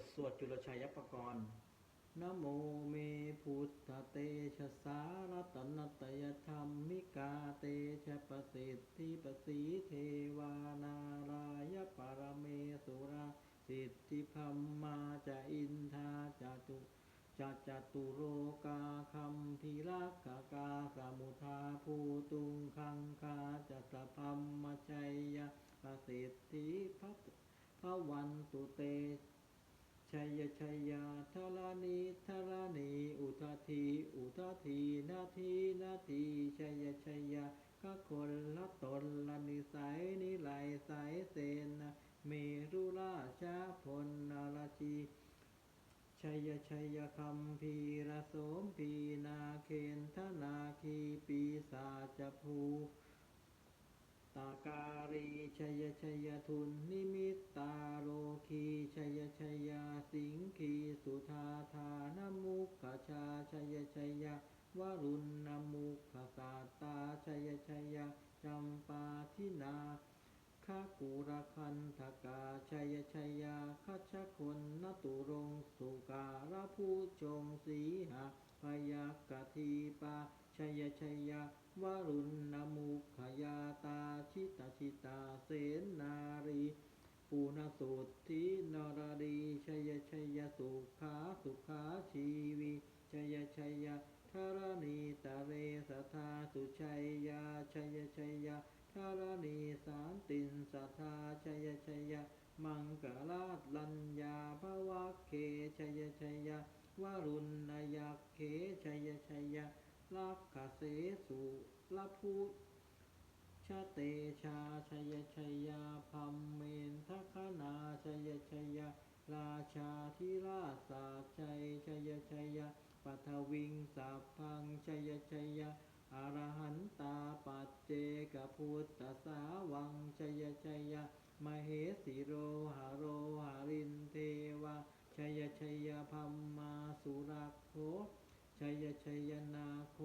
ทสวดจุลชัยปกรณ์นโมเมพุทธเตชะสารตนตยธรรมิกาเตชะประสิทธิปสีเทวานารายปรเมสุราสิทธิพัมมาจะอินทาจตุจะจตุโรกาคัมพีรักกากาสมุทาภูตุงคังคาจะสะพัมมชัยยะประสิทธิพัพวันตุเต ชัยชัยยาธารานีธารานีอุทาทีอุทาทีนาทีนาทีชัยชัยยาก็คนละตนละนิสัยนิไหลสายเสนเมรุราชาพลนาราชีชัยชัยคัมพีระโสมพีนาเคนทนาคีปีศาจภู ตาการีชัยชัยทุนนิมิตตาโลคีชัยชัยสิงคีสุธาธานมุขชาชัยชัยวรุณนมุขสาตาชัยชัยจำปาทินาคากุรคันธกาชัยชัยคัชคนนตุรงสุการะผู้จงสีหาพยากทีปาชัยชัย วรุณนมุขยาตาชิตาชิตาเสนนารีปูนสุทธินรดีชัยชัยสุขาสุขาชีวีชัยชัยธารณีตะเรสทาสุชัยยาชัยชัยธารณีสานตินสัทธาชัยชัยมังกลาดลัญญาภวะเคชัยชัยวรุณนยักเขชัยชัย ลักขเสสุลพุชาเตชาชัยชัยาพัมเมนทคนาชัยชัยราชาธิราชาชัยชัยชัยปัทวิงสัพพังชัยชัยอรหันตาปัจเจกพุทธสาวังชัยชัยมเหสิโรหาโรหารินเทวาชัยชัยพัมมาสุรักโข ชัยชัยนาโค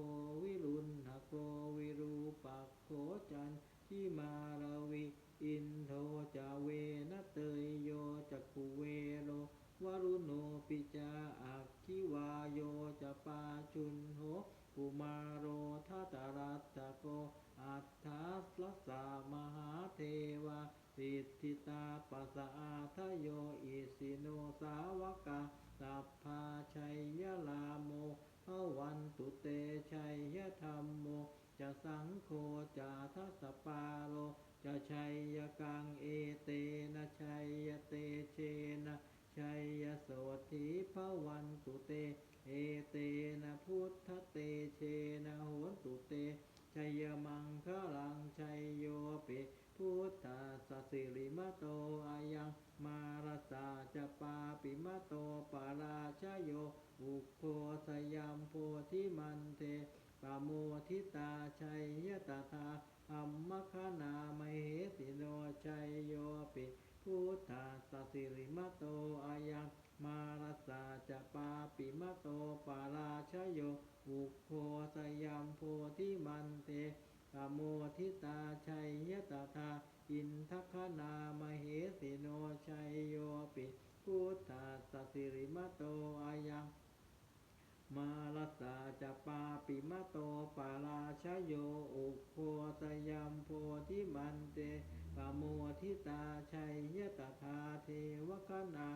วิรุณหโกวิรูปักโขจันทิมาราวิอินโทจาเวนเตยโยจักขุเวโลวรุโนปิจาอักขิวาโยจะปาจุนโหปุมาโรทัตรัตตโก อัฏฐาสลัสามหาเทวาสิทธิตาปัสสาทโยอิสิโนสาวกาสัพพาชัยยลาโม พระวันตุเตชัยยธรรมโม จะสังโฆจะทัสปาโล จะชัยยกังเอเตนะชัยยเตเชนะชัยยโสธีพระวันตุเต เอเตนะพุทธเตเชนะโหนตุเตชัยมังคลังชัยโยปิ พุทธาสสิริมโตอายังมาราสาจะปาปิมโตปาราชโยอุปโพสยามโพธิมันเตปโมทิตาชัยยตถาอัมมคณามเหสิโนชัยโยปิพุทธาสสิริมโตอายังมาราสาจะปาปิมโตปาราชโยอุปโพสยามโพธิมันเต ปะโมทิตาชัยยตถาอินทคณามเหสิโนชัยโยปิพุทธาสสิริมโตอายังมาลสาจะปาปิมโตปาราชโยอุโพสยามโพธิมันเตปโมทิตาชัยยตถาเทวคณา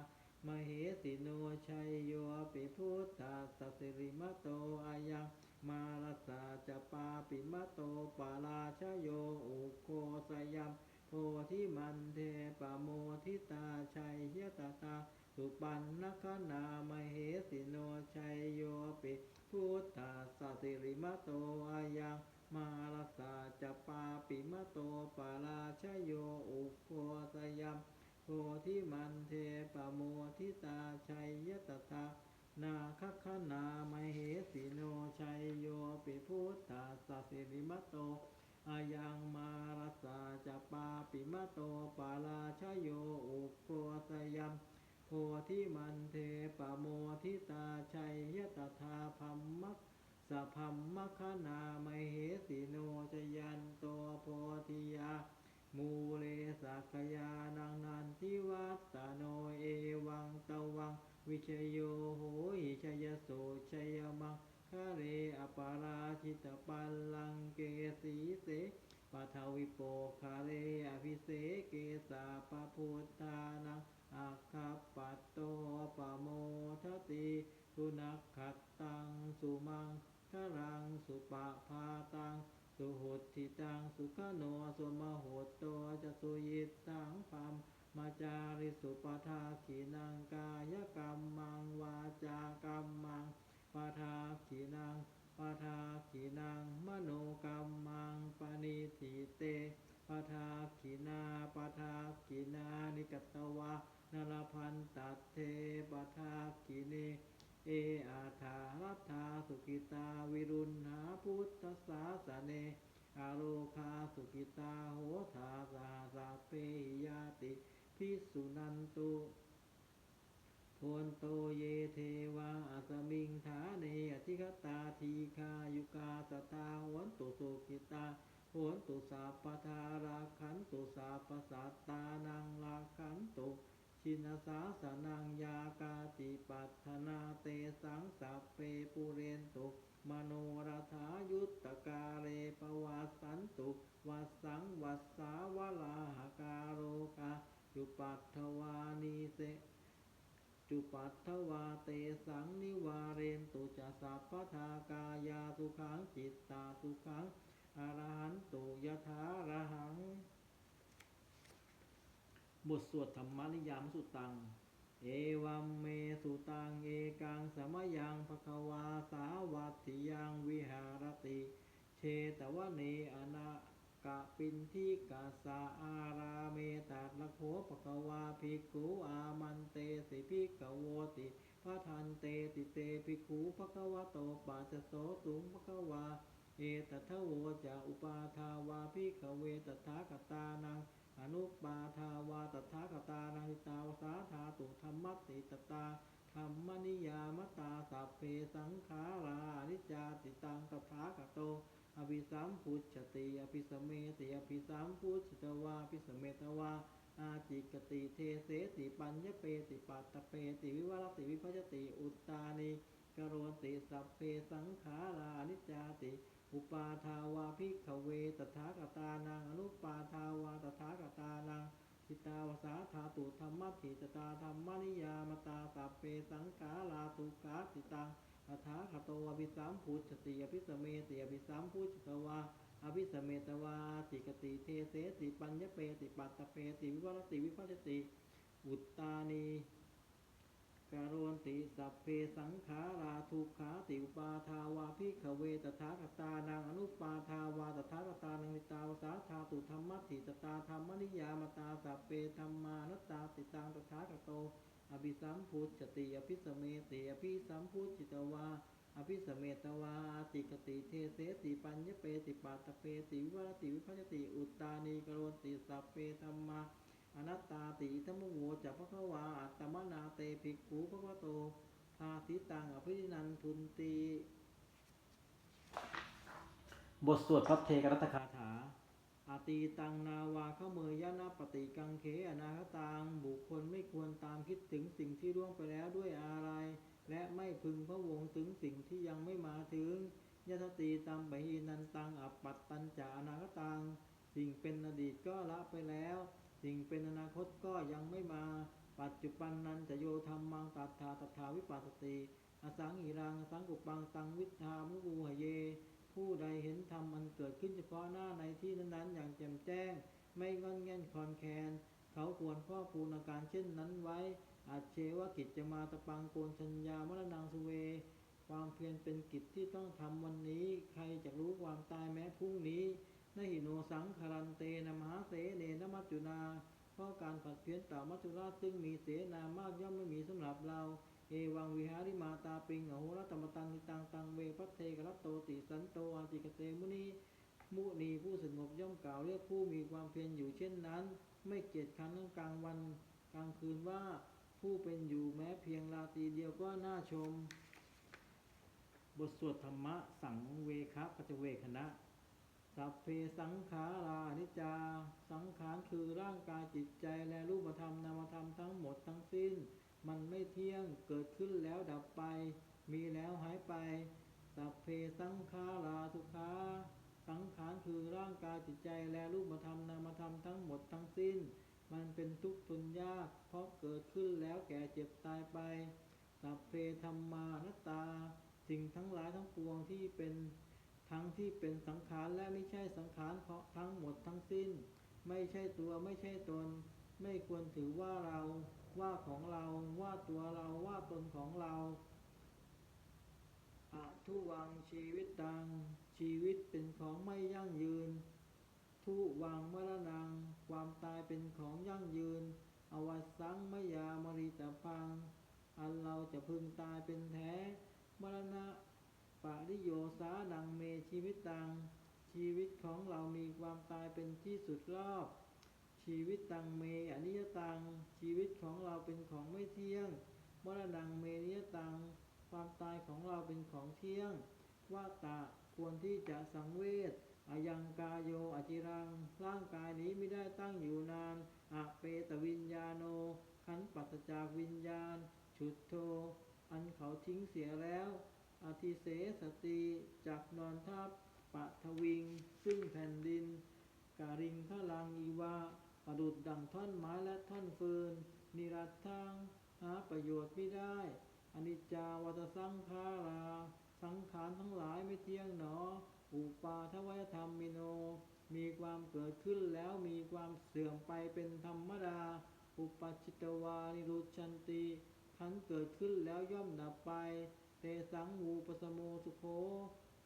มเหสิโนชัยโยปิพุทธาสสิริมโตอายัง มาลสาจะปาปิมะโตปาราชโยอุโคสยามโพธิมันเทปโมทิตาชัยยตถาสุปันนคณามเหสิโนชัยโยปิพุทธาสสิริมโตอายังมาลสาจะปาปิมโตปาราชโยอุโคสยามโพธิมันเทปโมทิตาชัยยตถา นาคคณามเหสิโนชัยโยปิพุทธาสสิริมโตอายังมาลสาจะปาปิมโตปาราชโยอุโคสยามโพธิมันเทปโมทิตาชัยยตถาพัมมักสัพพัมมคณามเหสิโนชยันโตโพธิยา มูเลสักยานังนันทิวัตตโนเอวังตวัง วิชโยโหหิชยโสชยมังคะเรอปาราชิตปัลลังเกสีเสปัทวิโปคาเรอภิเสเกสาปพุทธานังอาคัปปัตโตปโมทติสุนักขัดตังสุมังครังสุปะพาตังสุหุติตังสุขโนสุมโหตโตจะสุยิตตังพัม มาจาริสุปทาขีนังกายกรรมมังวาจากรรมมังปทาขีนังปทาขีนังมโนกรรมมังปณิทิเตปทาขีนาปทาขีนานิกตวะนรพันตัดเทปทาขีเนเออาถารัธาสุกิตาวิรุณหาพุทธศาสเนอาโรคาสุกิตาโหธาสาสาเปยติ พิสุนันตุโพนโตเยเทวาอัสมิงฐาเนอธิคตาทีคายุกาสตาโหนตุสุกิตาโหนตุสาปทาราขันตุสาปสัตานังราขันตุชินสาสนังยากาติปัฏนาเตสังสัพเปปุเรนตุมโนรัฐายุตตกาเรปวัสสันตุวัสังวัสสาวลา จุปัตถวานีเสจุปัตถวาเตสังนิวาเรนตุจะสัพพทากายาสุขังจิตตาสุขังอรหันตุยถาระหัง บทสวดธรรมนิยามสุตัง เอวัมเมสุตังเอกังสมยังภควาสาวัตถิยังวิหารติ เชตวเนอนา กะปินทิกาสาอาราเมตัดละโคภควาภิกขุอามันเตสิภิกขโวติพระทันเตติเตภิกขุภควโตปัสสโสตุงภควาเอตทโวจะอุปาทาวาภิกขเวตถาคตานังอนุปาทาวาตถาคตานังทิตาวสาธาตุธรรมติตตาธรรมนิยามตาสัพเพสังขารานิจจาติตังตถาคโต อภิสัมพุชติอภิสเมติอภิสัมพุชิตวาอภิสเมตวาอาจิกติเทเสติปัญญเปติปัตตเปติวิวรติวิพจติอุตตานิกโรติสัพเพสังขารานิจจาติ อุปาทาวาภิกขเวตถาคตานังอนุปาทาวาตถาคตานังทิตาวสาธาตุธรรมะทิตตาธรรมนิยามตาสัพเพสังขาราตุกาติตัง อัฏฐาคโตอภิสัมพุชติอภิสเมติอภิสัมพุชตวาอภิสเมตวาติกติเทเสติปัญญเปติปัตตเปติวิวรติวิภัชติอุตตานีการวนติสัพเพสังขาราทุกขาติอุปาทาวาภิขเวตถาคตานังอนุปาทาวาตถาคตานังนิตาวสาธาตุธรรมติตตาธรรมนิยามตาสัพเพธรรมานัตตาติตังตถาคโต อภิสัมพุชติอภิสเมติอภิสัมพุจิตวาอภิสเมตวาติกติเทเสติปัญญเปติปัตเปติวิวรติวิภัชติอุตตานีกโรติสัพเพธรรมาอนัตตาติธรรมโวจะพะคะวาอัตตมนาเตภิกขุพะคะวะโตภาสิตังอภินันทุนติบทสวดพระเทกรัตคาถา อาตีตังนาวาเข้าเมยยะนาปฏิกังเขอนาคตังบุคคลไม่ควรตามคิดถึงสิ่งที่ล่วงไปแล้วด้วยอะไร และไม่พึงพระวงถึงสิ่งที่ยังไม่มาถึงยตตีตัมปะหีนันตังอัปปัตตัญจานาคตังสิ่งเป็นอดีตก็ละไปแล้ว สิ่งเป็นอนาคตก็ยังไม่มา ปัจจุบันนันจะโยธรรมังตัทธาตถาวิปัสสติ อสังหิรังอสังกุปังตังวิทธามุกูหเย ผู้ใดเห็นธรรมมันเกิดขึ้นเฉพาะหน้าในที่นั้นๆ อย่างแจ่มแจ้ง ไม่งอนแง่นคอนแคนเขาควรพ่อพูนอาการเช่นนั้นไว้ อาจเชวะกิจจะมาตะปังโกนชัญญามรณังสุเว ความเพียรเป็นกิจที่ต้องทำวันนี้ ใครจะรู้ความตายแม้พรุ่งนี้นหิโนสังคารันเตนะมหาเสเนนมัจจุนา เพราะการผัดเพี้ยนต่ามัจจุราชซึ่งมีเสนามากย่อมไม่มีสำหรับเรา เอวังวิหาริมาตาปิงอโหรตมตันติตังตังเวพัทเทกรัตโตติสันโตอาติกเตมุนีมุนีผู้สงบย่อมกล่าวเรียกผู้มีความเพียรอยู่เช่นนั้น ไม่เกียจคร้นทั้งกลางวันกลางคืนว่าผู้เป็นอยู่แม้เพียงราตรีเดียวก็น่าชม บทสวดธรรมะสังเวคะปัจเวคณะสัพเพสังขารานิจจาสังขารคือร่างกายจิตใจและรูปธรรมนามธรรมทั้งหมดทั้งสิ้น มันไม่เที่ยงเกิดขึ้นแล้วดับไป มีแล้วหายไปสัพเพสังขาราทุกขา สังขารคือร่างกายจิตใจและรูปธรรมนามธรรมทั้งหมดทั้งสิ้น มันเป็นทุกข์ทนยาก เพราะเกิดขึ้นแล้วแก่เจ็บตายไปสัพเพธรรมานตตา สิ่งทั้งหลายทั้งปวงที่เป็นทั้งที่เป็นสังขารและไม่ใช่สังขารเพราะทั้งหมดทั้งสิ้น ไม่ใช่ตัวไม่ใช่ตน ไม่ควรถือว่าเรา ว่าของเราว่าตัวเราว่าตนของเราอะทุวังชีวิตตัง ชีวิตเป็นของไม่ยั่งยืน ทุวังมรณัง ความตายเป็นของยั่งยืน อวัสสังมยามริตพัง อันเราจะพึงตายเป็นแท้ มรณะปะริโยสานังเมชีวิตตัง ชีวิตของเรามีความตายเป็นที่สุดรอบ ชีวิตตังเมอนิยตัง ชีวิตของเราเป็นของไม่เที่ยงมรณังเมนิยตัง ความตายของเราเป็นของเที่ยง ว่าตะควรที่จะสังเวชอายังกายโยอจิรัง ร่างกายนี้ไม่ได้ตั้งอยู่นานอะเปตวิญญาโน ขันปัสจากวิญญาณฉุดโท อันเขาทิ้งเสียแล้วอธิเสสติจักนอนทับปะทวิง ซึ่งแผ่นดิน การิงขลังอีวา ประดุดดังท่อนไม้และท่อนฟืน นิรัตทังหาประโยชน์ไม่ได้อนิจจาวัตสังขาราสังขารทั้งหลายไม่เที่ยงหนอ อุปาทวยธรรมมิโน มีความเกิดขึ้นแล้วมีความเสื่อมไปเป็นธรรมดา อุปจจิตวานิรุชันติขันธ์เกิดขึ้นแล้วย่อมดับไป เตสังวูปสโมสุโค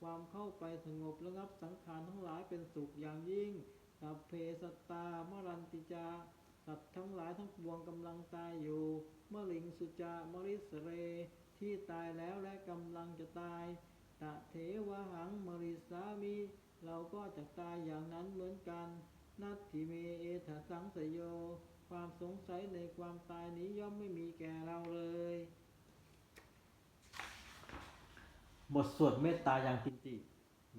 ความเข้าไปสงบระงับสังขารทั้งหลายเป็นสุขอย่างยิ่ง สัพเพสัตตามรันติจาสัตว์ทั้งหลายทั้งปวงกำลังตายอยู่ เมลิงสุจามริสเร ที่ตายแล้วและกำลังจะตายตะเทวหังมริสามิเราก็จะตายอย่างนั้นเหมือนกัน นัตถิเมเอถสังสยโย ความสงสัยในความตายนี้ย่อมไม่มีแก่เราเลย บทสวดเมตตายังกินจิ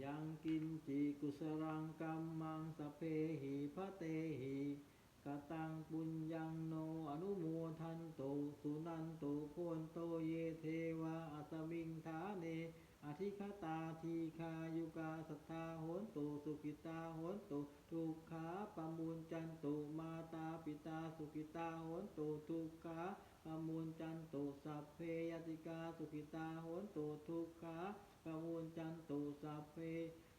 ยังกินจิกุสรังกัมมังสเพหิพระเตหิกตังปุญญังโนอนุโมทันโตสุนันโตโพนโตเยเทวาอัตมิงฐาเน อธิคตาทีคายุกาสัทธาโหนโตสุกิตาโหนโตทุกขาปมูลจันโตมาตาปิตาสุกิตาโหนโตทุกขาปมูลจันโตสัพเพยติกาสุกิตาโหนโตทุกขา ปมูลจันตุสัพเพ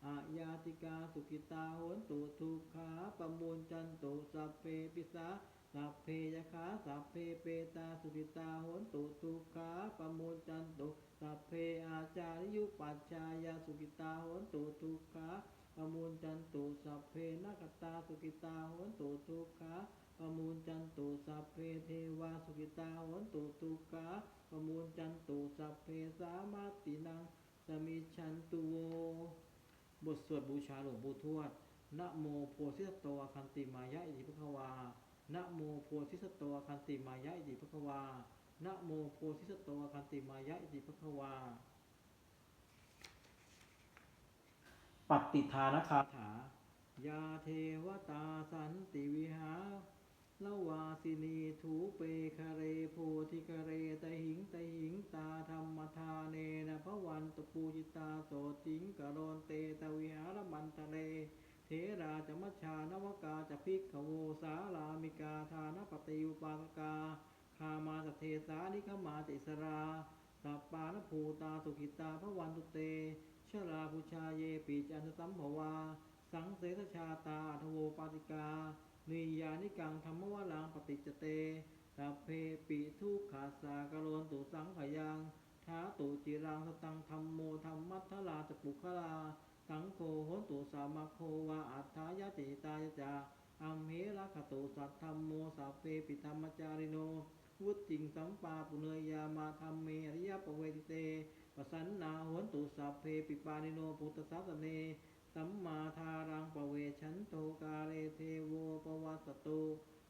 อายาติกาสุกิตาโหนตุทุกขาปมูลจันตุสัพเพปิสาสัพเพยคาสัพเพเปตาสุขิตาโหนตุทุกขาปมูลจันตุสัพเพอาจาริยุปัจจายาสุขิตาโหนตุทุกขาปมูลจันตุสัพเพนักตาสุขิตาโหนตุทุกขาปมูลจันตุสัพเพเทวาสุขิตาโหนตุทุกขาปมูลจันตุสัพเพสามาตินัง สมิชชันตุโว บทสวดบูชาหลวงปู่ทวด นะโมโพธิสัตวคันติมายะอิติภควา นะโมโพธิสัตวคันติมายะอิติภควา นะโมโพธิสัตวคันติมายะอิติภควา ปฏิทานคาถายาเทวตาสันติวิหา ละวาสินีถูเปคเรโพธิคเรตหิงตหิงตาธรรมทาเนนะพระวันตปูจิตาโสติงกโรนเตตวิหารมันทะเลเทราจมัชชานวกาจะพิกขโวสาลามิกาทานปฏิอุปาสกาคามาสเทสานิคมาติสราสัปปานภูตาสุขิตาพระวันตุเตชราภูชาเยปิจันทสัมภวา สังเสสชาตาทโวปาติกา นิยานิกังธรรมวลังปฏิจเตสัพเพปิทุกขาสากโรนตุสังขยังท้าตุจิรังสตังธรรมโมธรรมัทธลาจปุคลาสังโฆโหนตุสามาโควาอัฏฐายติตายจาอัมเหระขตุสัทธรรมโมสัพเพปิธรรมจาริโนวุติงสัมปาปุเนยยามาธรรมเมอริยปเวติเตปสันนาโหนตุสัพเพปิปานิโนพุทธสาสเน สัมมาทารังปเวชันโตกาเรเทโวปวัสสตุ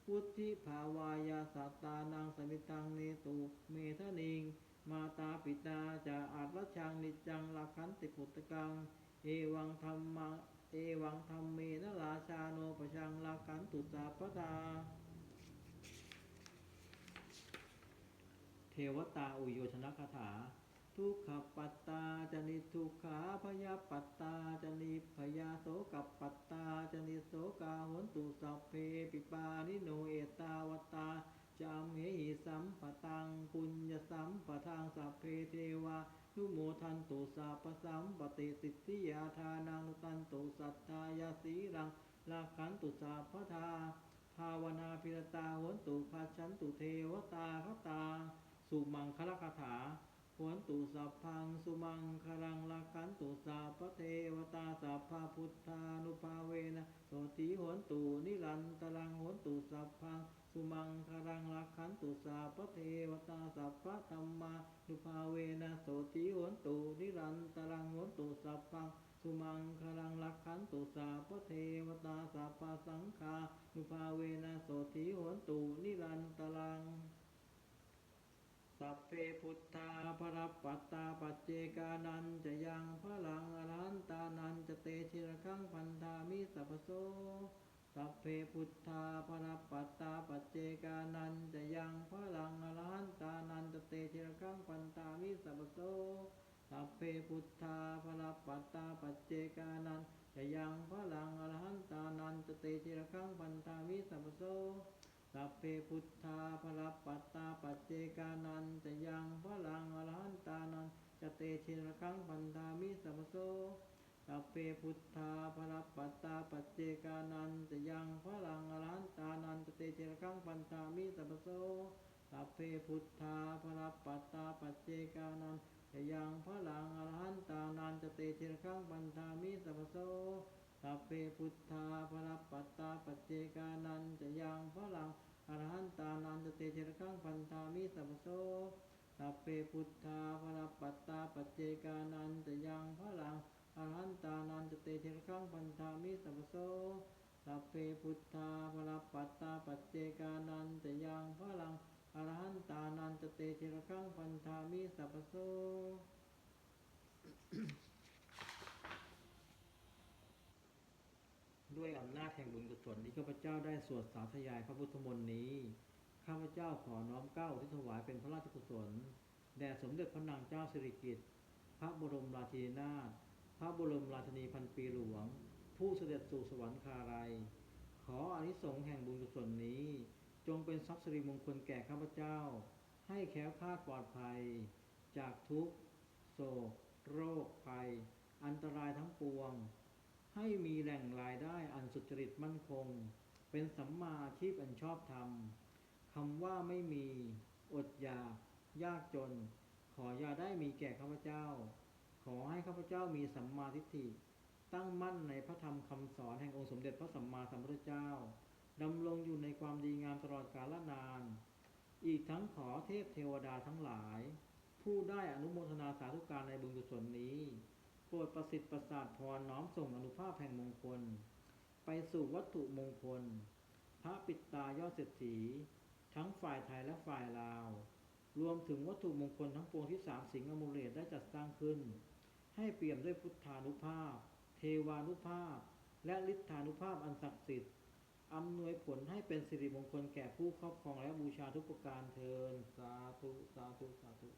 พุทธิภาวายาสัตตานังสมิตังเนตุเมทะนิง มาตาปิตาจะอาจละชังนิจังลักขันติปุตตกัง เอวังธรรมะเอวังธรรมเมนะราชาโนปชังลากันตุสาปทาเทวตาอุโยชนะคาถา ทุกขปัตตาจนิทุกขาพยาปัตตาจนิพยาโสกับปัตตาจนิโสกาหนตุสัพเพปิปานิโนเอตาวตาจามเหหิสัมปตังปุญญสัมปทางสัพเพเทวานุโมทันตุสัพพสัมปติสิทธิยาทานังตันตุสัทธายาสีรังลาขันตุสัพพทาภาวนาพิรตาหนตุภัชชันตุเทวตาคตา สุมังคลคาถา โหนตุสัพพังสุมังคลังลักขันตุสัพเทวตาสัพพพุทธานุภาเวนะโสติโหนตุนิรันตรังโหนตุสัพพังสุมังคลังลักขันตุสัพเทวตาสัพพะธรรมานุภาเวนะโสติโหนตุนิรันตรังโหนตุสัพพังสุมังคลังลักขันตุสัพเทวตาสัพพสังฆานุภาเวนะโสติโหนตุนิรันตรัง สัพเพพุทธาภรปัตตาปัจเจกานันจะยังพลังอรหันตานันจะเตชิระคังพันธามิสัพโสสัพเพพุทธาภรปัตตาปัจเจกานันจะยังพลังอรหันตานันจะเตชิระคังพันธามิสัพโสสัพเพพุทธาภรปัตตาปัจเจกานันจะยังพลังอรหันตานันจะเตชิระคังพันธามิสัพพโส สัพเพพุทธาภรปัตตาปัจเจกานันจะยังพลังอรหันตานันจะเตชิรคังพันธามิสัพพโสสัพเพพุทธาภรปัตตาปัจเจกานันจะยังพลังอรหันตานันจะเตชิรคังพันธามิสัพพโสสัพเพพุทธาภรปัตตาปัจเจกานันจะยังพลังอรหันตานันจะเตชิรคังพันธามิสัพพโสสัพเพพุทธาภรปัตตาปัจเจกานันจะยังพลัง อรหันตานันจะเตชิรคังพันธามิสัพพโสสัพเพพุทธาภรปัตตาปัจเจกานันจะยังพลังอรหันตานันจะเตชิรคังพันธามิสัพพโสสัพเพพุทธาภรปัตตาปัจเจกานันจะยังพลังอรหันตานันจะเตชิรคังพันธามิสัพพโส ด้วยอำนาจแห่งบุญกุศลที่ข้าพเจ้าได้สวดสาธยายพระพุทธมนต์นี้ ข้าพเจ้าขอน้อมเกล้าที่ถวายเป็นพระราชกุศลแด่สมเด็จพระนางเจ้าสิริกิติ์พระบรมราชินีนาถพระบรมราชินีพันปีหลวง ผู้เสด็จสู่สวรรคาลัย ขออนิสงส์แห่งบุญกุศลนี้ จงเป็นทรัพย์สิริมงคลแก่ข้าพเจ้า ให้แคล้วคลาดปลอดภัย จากทุกโศก โรคภัย อันตรายทั้งปวง ให้มีแหล่งรายได้อันสุจริตมั่นคง เป็นสัมมาชีพอันชอบธรรมคำว่าไม่มี อดอยาก ยากจน ขออย่าได้มีแก่ข้าพเจ้า ขอให้ข้าพเจ้ามีสัมมาทิฏฐิ ตั้งมั่นในพระธรรมคำสอนแห่งองค์สมเด็จพระสัมมาสัมพุทธเจ้าดำรงอยู่ในความดีงามตลอดกาลนาน อีกทั้งขอเทพเทวดาทั้งหลาย ผู้ได้อนุโมทนาสาธุการในบุญกุศลนี้ โปรดประสิทธิ์ประสาทพรน้อมส่งอนุภาพแห่งมงคล ไปสู่วัตถุมงคล พระปิดตายอดเศรษฐี ทั้งฝ่ายไทยและฝ่ายลาว รวมถึงวัตถุมงคลทั้งปวงที่สามสิงห์อมูเลตได้จัดสร้างขึ้น ให้เปี่ยมด้วยพุทธานุภาพ เทวานุภาพ และฤทธานุภาพอันศักดิ์สิทธิ์อำนวยผลให้เป็นสิริมงคลแก่ผู้ครอบครองและบูชาทุกประการเทินสาธุสาธุสาธุ